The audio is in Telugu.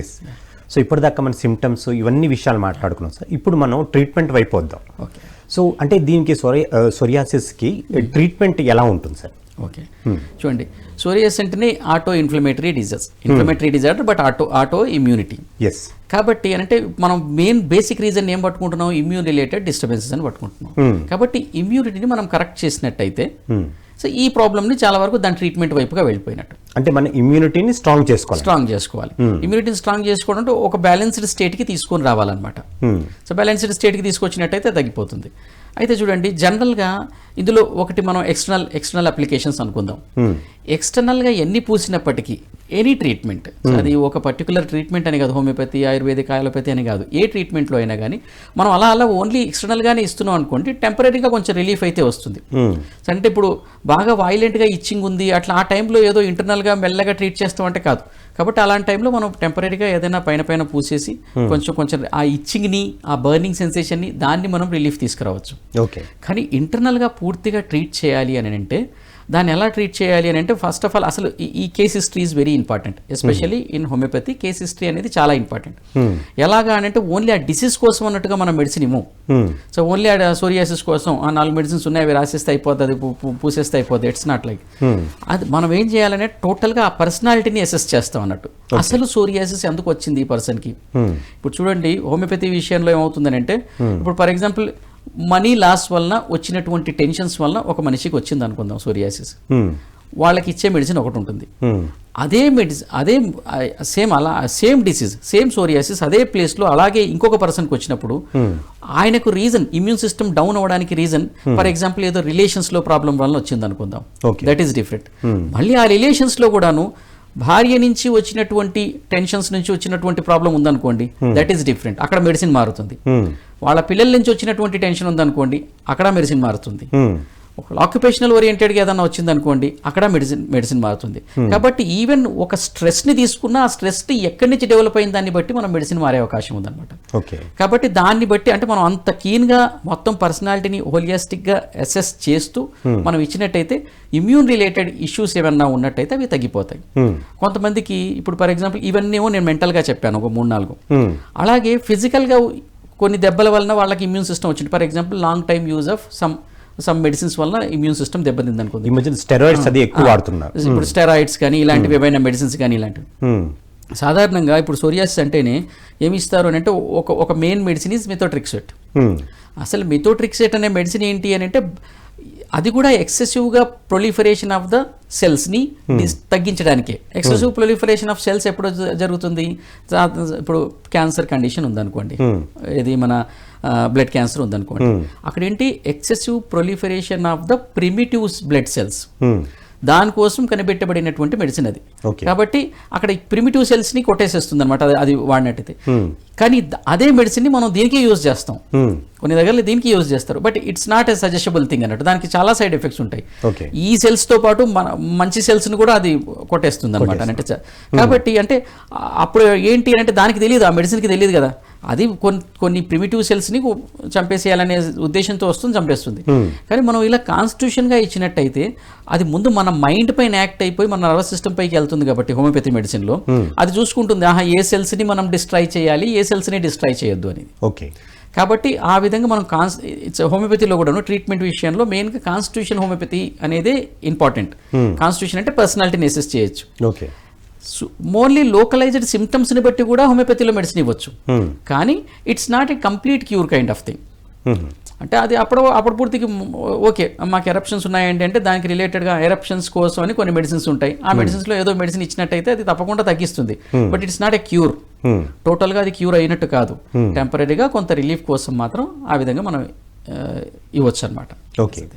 ఎస్ సో ఇప్పటిదాకా మన సిమ్టమ్స్ ఇవన్నీ విషయాలు మాట్లాడుకున్నాం సార్. ఇప్పుడు మనం ట్రీట్మెంట్ వైపు వద్దాం. ఓకే సో అంటే దీనికి సొరి సొరియాసిస్కి ట్రీట్మెంట్ ఎలా ఉంటుంది సార్? ఓకే చూడండి. సోరియాస్ అంటేనే auto inflammatory disorders inflammatory disorder but auto auto immunity is కాబట్టి అంటే మనం మెయిన్ బేసిక్ రీజన్ ఏం పట్టుకుంటున్నాం? ఇమ్యూన్ రిలేటెడ్ డిస్టర్బెన్సెస్ అని పట్టుకుంటున్నాం. కాబట్టి ఇమ్యూనిటీని మనం కరెక్ట్ చేసినట్టయితే సో ఈ ప్రాబ్లమ్ని చాలా వరకు దాని ట్రీట్మెంట్ వైపుగా వెళ్ళిపోయినట్టు. అంటే మన ఇమ్యూనిటీని స్ట్రాంగ్ చేసుకోవాలి. స్ట్రాంగ్ చేసుకోవాలి. ఇమ్యూనిటీని స్ట్రాంగ్ చేసుకోవడం అంటే ఒక బ్యాలెన్స్డ్ స్టేట్కి తీసుకొని రావాలన్నమాట. సో బ్యాలెన్స్డ్ స్టేట్కి తీసుకొచ్చినట్టయితే తగ్గిపోతుంది. అయితే చూడండి జనరల్గా ఇందులో ఒకటి మనం ఎక్స్టర్నల్ ఎక్స్టర్నల్ అప్లికేషన్స్ అనుకుందాం. ఎక్స్టర్నల్గా ఎన్ని పూసినప్పటికీ ఎనీ ట్రీట్మెంట్ అది ఒక పర్టికులర్ ట్రీట్మెంట్ అని కాదు హోమియోపతి ఆయుర్వేదిక్ ఆయుర్వేది అని కాదు. ఏ ట్రీట్మెంట్లో అయినా కానీ మనం అలా అలా ఓన్లీ ఎక్స్టర్నల్గానే ఇస్తున్నాం అనుకోండి టెంపరీగా కొంచెం రిలీఫ్ అయితే వస్తుంది. సో అంటే ఇప్పుడు బాగా వైలెంట్గా ఇచ్చింగ్ ఉంది అట్లా ఆ టైంలో ఏదో ఇంటర్నల్గా మెల్లగా ట్రీట్ చేస్తామంటే కాదు. కాబట్టి అలాంటి టైంలో మనం టెంపరీగా ఏదైనా పైన పైన పూసేసి కొంచెం కొంచెం ఆ ఇచ్చింగ్ని ఆ బర్నింగ్ సెన్సేషన్ని దాన్ని మనం రిలీఫ్ తీసుకురావచ్చు. ఓకే కానీ ఇంటర్నల్గా పూర్తిగా ట్రీట్ చేయాలి అని అంటే దాన్ని ఎలా ట్రీట్ చేయాలి అని అంటే ఫస్ట్ ఆఫ్ ఆల్ అసలు ఈ- case history is very important especially in homeopathy case history అనేది చాలా ఇంపార్టెంట్ ఎలాగా అని అంటే ఓన్లీ ఆ డిసీజ్ కోసం అన్నట్టుగా మనం మెడిసిన్ ఇవ్వం. సో ఓన్లీ ఆ సోరియాసిస్ కోసం ఆ నాలుగు మెడిసిన్స్ ఉన్నాయి అవి రాసేస్తే అయిపోతుంది పూసేస్తే అయిపోతుంది. ఇట్స్ నాట్ లైక్ అది మనం ఏం చేయాలంటే టోటల్గా ఆ పర్సనాలిటీని అసెస్ చేస్తాం అన్నట్టు. అసలు సోరియాసిస్ ఎందుకు వచ్చింది ఈ పర్సన్కి ఇప్పుడు చూడండి హోమియోపతి విషయంలో ఏమవుతుందని అంటే ఇప్పుడు ఫర్ ఎగ్జాంపుల్ మనీ లాస్ వలన వచ్చినటువంటి టెన్షన్స్ వలన ఒక మనిషికి వచ్చింది అనుకుందాం సోరియాసిస్. వాళ్ళకి ఇచ్చే మెడిసిన్ ఒకటి ఉంటుంది. అదే మెడిసిన్ అదే సేమ్ అలా సేమ్ డిసీజ్ సేమ్ సోరియాసిస్ అదే ప్లేస్లో అలాగే ఇంకొక పర్సన్కి వచ్చినప్పుడు ఆయనకు రీజన్ ఇమ్యూన్ సిస్టమ్ డౌన్ అవ్వడానికి రీజన్ ఫర్ ఎగ్జాంపుల్ ఏదో రిలేషన్స్లో ప్రాబ్లం వలన వచ్చింది అనుకుందాం. దట్ ఈస్ డిఫరెంట్ మళ్ళీ ఆ రిలేషన్స్లో కూడాను భార్య నుంచి వచ్చినటువంటి టెన్షన్స్ నుంచి వచ్చినటువంటి ప్రాబ్లం ఉందనుకోండి దట్ ఈస్ డిఫరెంట్ అక్కడ మెడిసిన్ మారుతుంది. వాళ్ళ పిల్లల నుంచి వచ్చినటువంటి టెన్షన్ ఉందనుకోండి అక్కడ మెడిసిన్ మారుతుంది. ఒక ఆక్యుపేషనల్ ఓరియంటెడ్గా ఏదైనా వచ్చింది అనుకోండి అక్కడ మెడిసిన్ మెడిసిన్ మారుతుంది. కాబట్టి ఈవెన్ ఒక స్ట్రెస్ని తీసుకున్న ఆ స్ట్రెస్ని ఎక్కడి నుంచి డెవలప్ అయిన దాన్ని బట్టి మనం మెడిసిన్ మారే అవకాశం ఉందన్నమాట. ఓకే. కాబట్టి దాన్ని బట్టి అంటే మనం అంత కీన్గా మొత్తం పర్సనాలిటీని హోలియాస్టిక్గా అసెస్ చేస్తూ మనం ఇచ్చినట్టయితే ఇమ్యూన్ రిలేటెడ్ ఇష్యూస్ ఏమన్నా ఉన్నట్టయితే అవి తగ్గిపోతాయి. కొంతమందికి ఇప్పుడు ఫర్ ఎగ్జాంపుల్ ఇవన్నీ నేను మెంటల్గా చెప్పాను ఒక మూడు నాలుగు. అలాగే ఫిజికల్గా కొన్ని దెబ్బల వలన వాళ్ళకి ఇమ్యూన్ సిస్టమ్ వచ్చింది. For example long time use of some some medicines వలన ఇమ్యూన్ సిస్టమ్ దెబ్బతింది అనుకుంది ఈ మధ్య స్టెరాయిడ్స్ అది ఎక్కువ వాడుతున్నారు. ఇప్పుడు స్టెరాయిడ్స్ కానీ ఇలాంటివి ఏవైనా మెడిసిన్స్ కానీ ఇలాంటివి. సాధారణంగా ఇప్పుడు సోరియాసిస్ అంటేనే ఏమి ఇస్తారు అని అంటే ఒక ఒక మెయిన్ మెడిసిన్ ఇస్ మిథోట్రిక్సెట్. అసలు మిథోట్రిక్సెట్ అనే మెడిసిన్ ఏంటి అని అంటే అది కూడా ఎక్సెసివ్గా ప్రొలిఫరేషన్ ఆఫ్ ద సెల్స్ని తగ్గించడానికే. ఎక్సెసివ్ ప్రొలిఫరేషన్ ఆఫ్ సెల్స్ ఎప్పుడు జరుగుతుంది? ఇప్పుడు క్యాన్సర్ కండిషన్ ఉందనుకోండి. ఇది మన బ్లడ్ క్యాన్సర్ ఉందనుకోండి. అక్కడ ఏంటి excessive proliferation of the primitives blood cells Hmm. దానికోసం కనిపెట్టబడినటువంటి మెడిసిన్ అది. కాబట్టి అక్కడ ప్రిమిటివ్ సెల్స్ని కొట్టేసేస్తుంది అనమాట అది వాడినట్టయితే. కానీ ద- అదే మెడిసిన్ని మనం దీనికి యూజ్ చేస్తాం. Hmm. కొన్ని దగ్గరలో దీనికి యూజ్ చేస్తారు. But it's not a suggestible thing అన్నట్టు. దానికి చాలా సైడ్ ఎఫెక్ట్స్ ఉంటాయి. ఈ cells తో పాటు మన మంచి సెల్స్ని కూడా అది కొట్టేస్తుంది. అనమాట అంటే కాబట్టి అంటే అప్పుడు ఏంటి అంటే దానికి తెలియదు ఆ మెడిసిన్కి తెలియదు కదా. అది కొన్ని కొన్ని ప్రిమిటివ్ సెల్స్ని చంపేసేయాలనే ఉద్దేశంతో వస్తుంది చంపేస్తుంది. కానీ మనం ఇలా కాన్స్టిట్యూషన్గా ఇచ్చినట్టయితే అది ముందు మన మైండ్ పైన యాక్ట్ అయిపోయి మన నర్వస్ సిస్టమ్ పైకి వెళ్తుంది కాబట్టి హోమియోపతి మెడిసిన్లో. అది చూసుకుంటుంది ఆహా ఏ సెల్స్ని మనం డిస్ట్రాయ్ చేయాలి ఏ సెల్స్ని డిస్ట్రాయ్ చేయొద్దు అనేది. ఓకే. కాబట్టి ఆ విధంగా మనం కాన్స్ ఇట్స్ హోమియోపతిలో కూడాను ట్రీట్మెంట్ విషయంలో మెయిన్గా కాన్స్టిట్యూషన్ హోమియోపతి అనేది ఇంపార్టెంట్ కాన్స్టిట్యూషన్ అంటే పర్సనాలిటీని అసెస్ చేయొచ్చు. ఓకే మోర్లీ లోకలైజ్డ్ సిమ్టమ్స్ని బట్టి కూడా హోమియోపతిలో మెడిసిన్ ఇవ్వచ్చు. కానీ it's not a complete cure kind of thing అంటే అది అప్పుడు అప్పుడు పూర్తికి ఓకే. మాకు ఎరప్షన్స్ ఉన్నాయండి అంటే దానికి రిలేటెడ్గా ఎరప్షన్స్ కోసం అని కొన్ని మెడిసిన్స్ ఉంటాయి. ఆ మెడిసిన్స్లో ఏదో మెడిసిన్ ఇచ్చినట్టయితే అది తప్పకుండా తగ్గిస్తుంది. But it's not a cure టోటల్గా అది క్యూర్ అయినట్టు కాదు. టెంపరీగా కొంత రిలీఫ్ కోసం మాత్రం ఆ విధంగా మనం ఇవ్వచ్చు అనమాట ఓకే